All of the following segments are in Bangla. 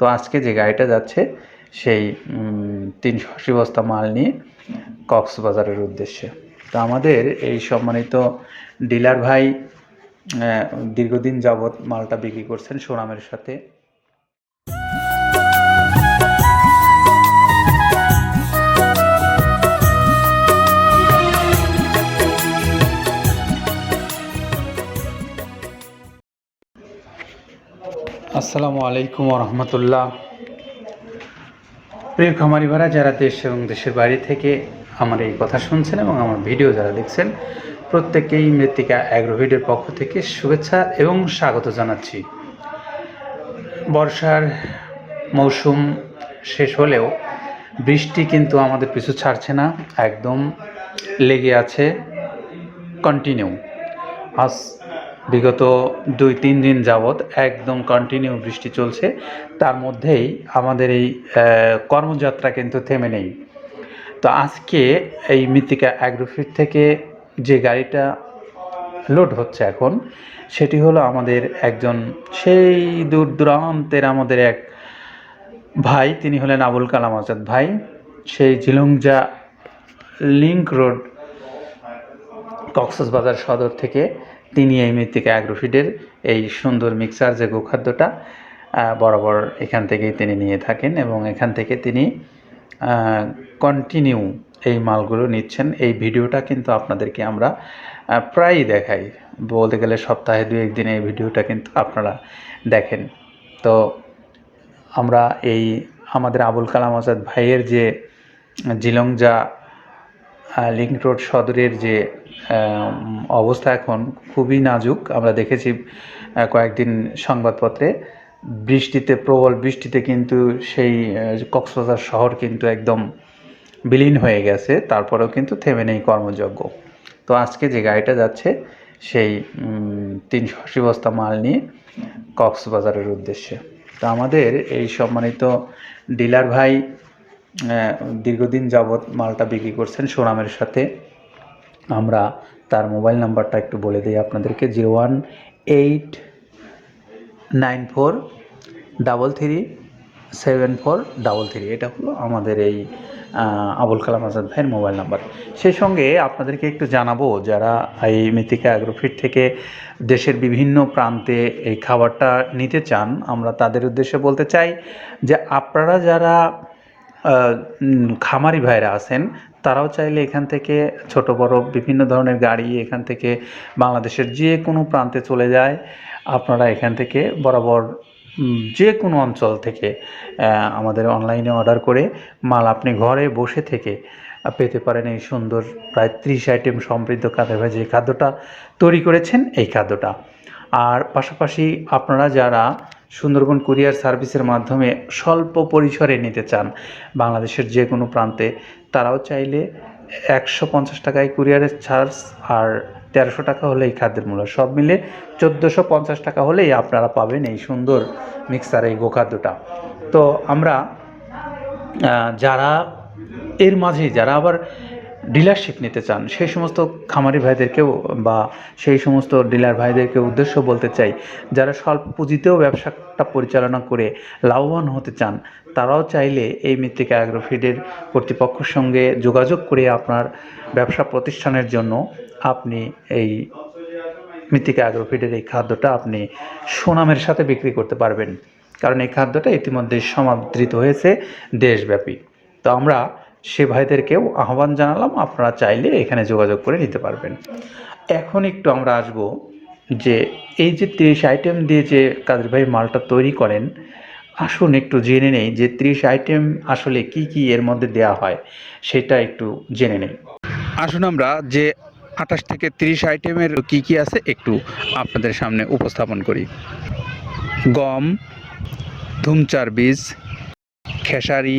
তো আজকে যে গাড়িটা যাচ্ছে, সেই তিনশো আশি বস্তা মাল নিয়ে কক্সবাজারের উদ্দেশ্যে। তো আমাদের এই সম্মানিত ডিলার ভাই দীর্ঘদিন যাবৎ মালটা বিক্রি করছেন সোনামের সাথে। আসসালামু আলাইকুম রহমতুল্লাহ প্রিয় খামারি ভাড়া যারা দেশ এবং দেশের বাইরে থেকে আমার এই কথা শুনছেন এবং আমার ভিডিও যারা দেখছেন, প্রত্যেককেই মৃত্তিকা অ্যাগ্রোভিডের পক্ষ থেকে শুভেচ্ছা এবং স্বাগত জানাচ্ছি। বর্ষার মৌসুম শেষ হলেও বৃষ্টি কিন্তু আমাদের পিছু ছাড়ছে না, একদম লেগে আছে কন্টিনিউ আজ বিগত দুই, তিন দিন যাবৎ একদম কন্টিনিউ বৃষ্টি চলছে। তার মধ্যেই আমাদের এই কর্মযাত্রা কিন্তু থেমে নেই। তো আজকে এই মৃত্তিকা অ্যাগ্রোফিট থেকে যে গাড়িটা লোড হচ্ছে এখন, সেটি হলো আমাদের একজন সেই দূর দূরান্তের আমাদের এক ভাই, তিনি হলেন আবুল কালাম আজাদ ভাই। সেই ঝিলংজা লিংক রোড কক্সবাজার সদর থেকে তিনি এই মৃত্তিকা অ্যাগ্রোফিডের এই সুন্দর মিক্সার যে গোখাদ্যটা বরাবর এখান থেকেই তিনি নিয়ে থাকেন এবং এখান থেকে তিনি কন্টিনিউ এই মালগুলো নিচ্ছেন। এই ভিডিওটা কিন্তু আপনাদেরকে আমরা প্রায়ই দেখাই। বলতে গেলে সপ্তাহে দু একদিন এই ভিডিওটা কিন্তু আপনারা দেখেন। তো আমরা এই আমাদের আবুল কালাম আজাদ ভাইয়ের যে জিলংজা লিংক রোড সদরের যে অবস্থা এখন খুবই নাজুক। আমরা দেখেছি কয়েকদিন সংবাদপত্রে বৃষ্টিতে, প্রবল বৃষ্টিতে কিন্তু সেই কক্সবাজার শহর কিন্তু একদম বিলীন হয়ে গেছে। তারপরেও কিন্তু থেমে নেই কর্মযজ্ঞ। তো আজকে যে গাড়িটা যাচ্ছে, সেই তিনশো আশি বস্তা মাল নিয়ে কক্সবাজারের উদ্দেশ্যে। তো আমাদের এই সম্মানিত ডিলার ভাই দীর্ঘদিন যাবৎ মালটা বিক্রি করছেন সোনামের সাথে। আমরা তার মোবাইল নাম্বারটা একটু বলে দিই আপনাদেরকে, zero one eight nine four double three seven four double three. এটা হলো আমাদের এই আবুল কালাম আজাদ ভাইয়ের মোবাইল নাম্বার। সেই সঙ্গে আপনাদেরকে একটু জানাব, যারা এই মৃত্তিকা অ্যাগ্রোফিট থেকে দেশের বিভিন্ন প্রান্তে এই খাবারটা নিতে চান, আমরা তাদের উদ্দেশ্যে বলতে চাই যে আপনারা যারা খামারি ভাইরা আছেন, তারাও চাইলে এখান থেকে ছোট, বড় বিভিন্ন ধরনের গাড়ি এখান থেকে বাংলাদেশের যে কোনো প্রান্তে চলে যায়। আপনারা এখান থেকে বরাবর যে কোনো অঞ্চল থেকে আমাদের অনলাইনে অর্ডার করে মাল আপনি ঘরে বসে থেকে পেতে পারেন এই সুন্দর প্রায় ত্রিশ আইটেম সমৃদ্ধ কাঁদে ভাই যে খাদ্যটা তৈরি করেছেন, এই খাদ্যটা। আর পাশাপাশি আপনারা যারা সুন্দরবন কুরিয়ার সার্ভিসের মাধ্যমে স্বল্প পরিসরে নিতে চান বাংলাদেশের যে কোনো প্রান্তে, তারাও চাইলে একশো পঞ্চাশ টাকায় কুরিয়ারের চার্জ আর তেরোশো টাকা হলে এই খাদ্যের মূল্য সব মিলে চোদ্দোশো পঞ্চাশ টাকা হলেই আপনারা পাবেন এই সুন্দর মিক্সার, এই গোখাদ্যটা। তো আমরা যারা, এর মাঝে যারা আবার ডিলারশিপ নিতে চান, সেই সমস্ত খামারি ভাইদেরকেও বা সেই সমস্ত ডিলার ভাইদেরকে উদ্দেশ্য বলতে চাই, যারা স্বল্প পুঁজিতেও ব্যবসাটা পরিচালনা করে লাভবান হতে চান, তারাও চাইলে এই মৃত্তিকা অ্যাগ্রোফিডের কর্তৃপক্ষের সঙ্গে যোগাযোগ করে আপনার ব্যবসা প্রতিষ্ঠানের জন্য আপনি এই মৃত্তিকা অ্যাগ্রোফিডের এই খাদ্যটা আপনি সুনামের সাথে বিক্রি করতে পারবেন। কারণ এই খাদ্যটা ইতিমধ্যে সমাদৃত হয়েছে দেশব্যাপী। তো আমরা সে ভাইদেরকেও আহ্বান জানালাম, আপনারা চাইলে এখানে যোগাযোগ করে নিতে পারবেন। এখন একটু আমরা আসব যে এই যে তিরিশ আইটেম দিয়ে যে কাদের ভাই মালটা তৈরি করেন, আসুন একটু জেনে নেই যে ত্রিশ আইটেম আসলে কি কি এর মধ্যে দেয়া হয়, সেটা একটু জেনে নেই। আসুন আমরা যে আঠাশ থেকে তিরিশ আইটেমের কি কি আছে একটু আপনাদের সামনে উপস্থাপন করি। গম, ধুমচার বীজ, খেসারি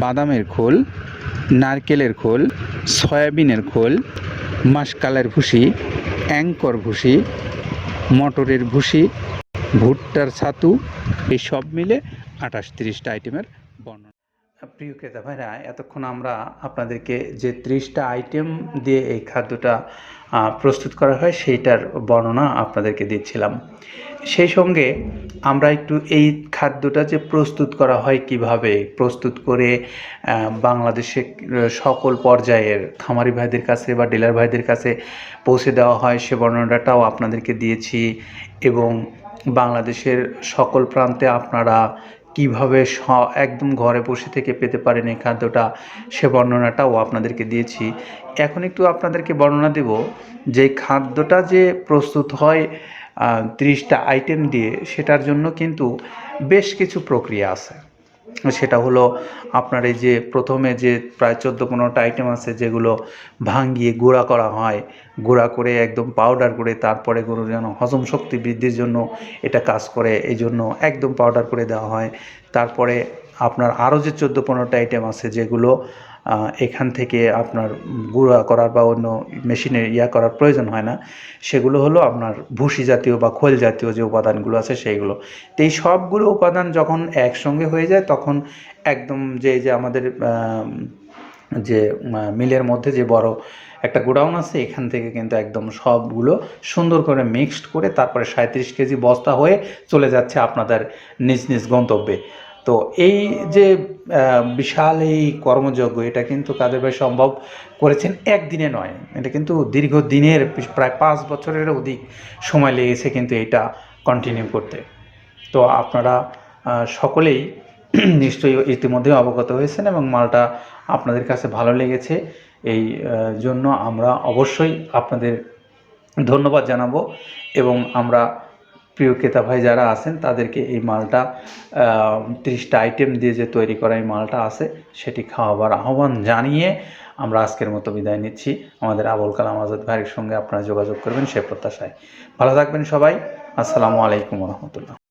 বাদামের খোল, নারকেলের খোল, সয়াবিনের খোল মাসকালের ভুসি, অ্যাঙ্কর ভুসি, মটরের ভুসি, ভুট্টার ছাতু, এই সব মিলে আঠাশ তিরিশটা আইটেমের বর্ণনা। প্রিয় ক্রেতা ভাইরা, এতক্ষণ আমরা আপনাদেরকে যে ত্রিশটা আইটেম দিয়ে এই খাদ্যটা প্রস্তুত করা হয়, সেইটার বর্ণনা আপনাদেরকে দিচ্ছিলাম। সেই সঙ্গে আমরা একটু এই খাদ্যটা যে প্রস্তুত করা হয় কীভাবে, প্রস্তুত করে বাংলাদেশে সকল পর্যায়ের খামারি ভাইদের কাছে বা ডিলার ভাইদের কাছে পৌঁছে দেওয়া হয়, সে বর্ণনাটাও আপনাদেরকে দিয়েছি এবং বাংলাদেশের সকল প্রান্তে আপনারা কীভাবে একদম ঘরে বসে থেকে পেতে পারেন এই খাদ্যটা, সে বর্ণনাটাও আপনাদেরকে দিয়েছি। এখন একটু আপনাদেরকে বর্ণনা দেব যে খাদ্যটা যে প্রস্তুত হয় ত্রিশটা আইটেম দিয়ে, সেটার জন্য কিন্তু বেশ কিছু প্রক্রিয়া আছে। সেটা হলো আপনার এই যে প্রথমে যে প্রায় চোদ্দ পনেরোটা আইটেম আছে যেগুলো ভাঙিয়ে গুঁড়া করা হয়, গুঁড়া করে একদম পাউডার করে তারপরে গরুর যেন হজম শক্তি বৃদ্ধির জন্য এটা কাজ করে, এই জন্য একদম পাউডার করে দেওয়া হয়। তারপরে আপনার আরও যে চোদ্দ পনেরোটা আইটেম আছে যেগুলো এখান থেকে আপনার গুঁড়া করার বা অন্য মেশিনে ইয়া করার প্রয়োজন হয় না, সেগুলো হলো আপনার ভুসি জাতীয় বা খোল জাতীয় যে উপাদানগুলো আছে সেইগুলো। তো এই সবগুলো উপাদান যখন একসঙ্গে হয়ে যায়, তখন একদম যে যে আমাদের যে মিলের মধ্যে যে বড় একটা গোডাউন আছে, এখান থেকে কিন্তু একদম সবগুলো সুন্দর করে মিক্সড করে তারপরে সাঁত্রিশ কেজি বস্তা হয়ে চলে যাচ্ছে আপনাদের নিজ নিজ গন্তব্যে। তো এই যে বিশাল এই কর্মযজ্ঞ, এটা কিন্তু কাদের ভাই সম্ভব করেছেন? একদিনে নয়। এটা কিন্তু দীর্ঘ দিনের প্রায় পাঁচ বছরের অধিক সময় লেগেছে কিন্তু এটা কন্টিনিউ করতে। তো আপনারা সকলেই নিশ্চয়ই ইতিমধ্যে অবগত হয়েছেন এবং মালটা আপনাদের কাছে ভালো লেগেছে। এই জন্য আমরা অবশ্যই আপনাদের ধন্যবাদ জানাব এবং আমরা প্রিয় ক্রেতা ভাই যারা আছেন, তাদেরকে এই মালটা ত্রিশটা আইটেম দিয়ে যে তৈরি করা এই মালটা আছে, সেটি খাওয়াবার আহ্বান জানিয়ে আমরা আজকের মতো বিদায় নিচ্ছি। আমাদের আবুল কালাম আজাদ ভাইয়ের সঙ্গে আপনারা যোগাযোগ করবেন সে প্রত্যাশায়। ভালো থাকবেন সবাই। আসসালামু আলাইকুম রহমতুল্লাহ।